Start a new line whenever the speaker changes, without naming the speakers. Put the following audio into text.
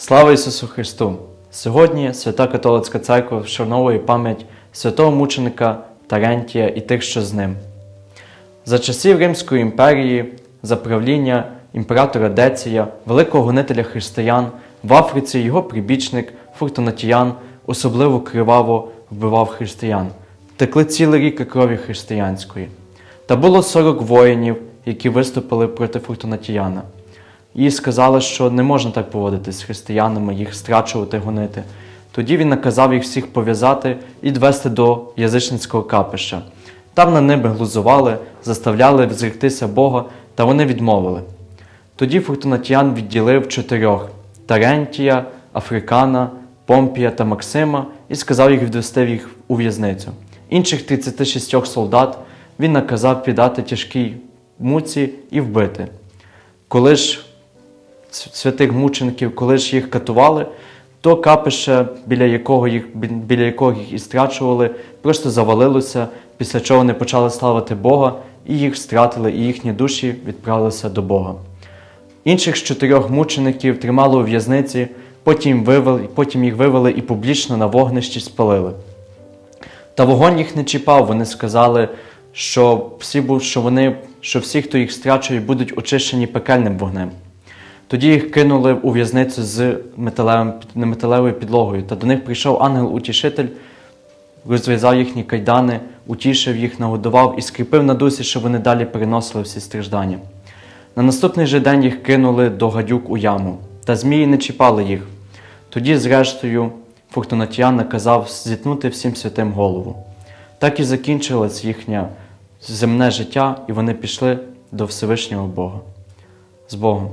Слава Ісусу Христу! Сьогодні Свята Католицька Церква вшановує пам'ять святого мученика Тарентія і тих, що з ним. За часів Римської імперії, за правління імператора Деція, великого гонителя християн, в Африці його прибічник Фортунатіян особливо криваво вбивав християн. Текли цілі ріки крові християнської. Та було 40 воїнів, які виступили проти Фортунатіяна. І сказали, що не можна так поводитись з християнами, їх страчувати, гонити. Тоді він наказав їх всіх пов'язати і відвести до язичницького капища. Там на ними глузували, заставляли зректися Бога, та вони відмовили. Тоді Фортунатіян відділив чотирьох Тарентія, Африкана, Помпія та Максима і сказав їх відвести їх у в'язницю. Інших 36 солдат він наказав піддати тяжкій муці і вбити. Коли ж святих мучеників, коли ж їх катували, то капище, біля якого їх, біля якого їх і страчували, просто завалилося, після чого вони почали славити Бога, і їх стратили, і їхні душі відправилися до Бога. Інших з чотирьох мучеників тримали у в'язниці, потім, вивели, потім їх вивели і публічно на вогнищі спалили. Та вогонь їх не чіпав, вони сказали, що всі, що вони, що всі, хто їх страчує, будуть очищені пекельним вогнем. Тоді їх кинули у в'язницю з металевим, не металевою підлогою, та до них прийшов ангел-утішитель, розв'язав їхні кайдани, утішив їх, нагодував і скріпив на дусі, щоб вони далі переносили всі страждання. На наступний же день їх кинули до гадюк у яму, та змії не чіпали їх. Тоді, зрештою, Фортунатіян наказав зітнути всім святим голову. Так і закінчилось їхнє земне життя, і вони пішли до Всевишнього Бога. З Богом.